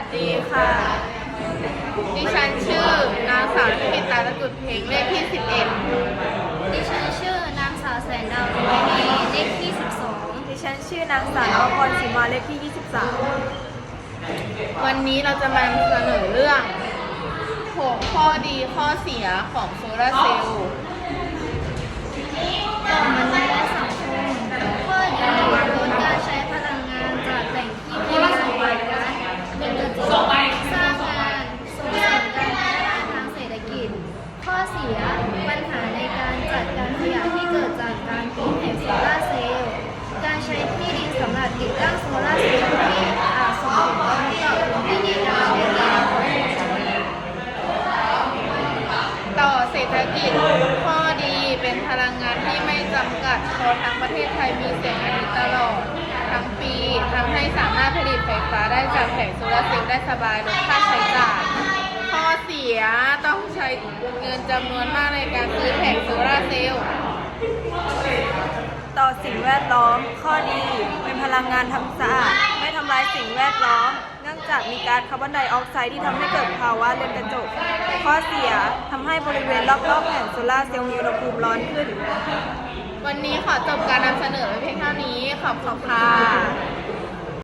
สดีค่ะ ดิฉันชื่อนางสาวธิติตาตะกุดเพลงเลขที่ 11 ดิฉันชื่อนางสาวแสนดาวรวยดีเลขที่ 12 ดิฉันชื่อนางสาวอภรศรีมาเลขที่ 23 วันนี้เราจะมาเสนอเรื่องหัวข้อดีข้อเสียของโซลาร์เซลล์ เสีย ปัญหาในการจัดการขยะที่เกิดจากการปลูกแผงโซลาเซลล์ การใช้ที่ดินสำหรับติดตั้งโซลาเซลล์ที่อาจส่งผลกระทบต่อพื้นที่ในการใช้งานองชุมชนต่อเศรษฐกิจข้อดีเป็นพลังงานที่ไม่จำกัดเพราะทั้งประเทศไทยมีแสงอาทิตย์ตลอดทั้งปีทำให้สามารถผลิตไฟฟ้าได้จากแผงโซลาเซลล์ได้สบายลดค่าใช้จ่ายข้อเสีย ต้องใช้เงินจำนวนมากในการซื้อแผงโซลาร์เซลล์12ต่อสิ่งแวดล้อม ข้อดีเป็นพลังงานทำสะอาดไม่ทำลายสิ่งแวดล้อม เนื่องจากมีก๊าซคาร์บอนไดออกไซด์ที่ทำให้เกิดภาวะเรือนกระจก ข้อเสียทำให้บริเวณรอบๆแผ่นโซลาร์เซลล์มีอุณหภูมิร้อนขึ้น วันนี้ขอจบการนำเสนอไว้เพียงเท่านี้ ขอบคุณค่ะ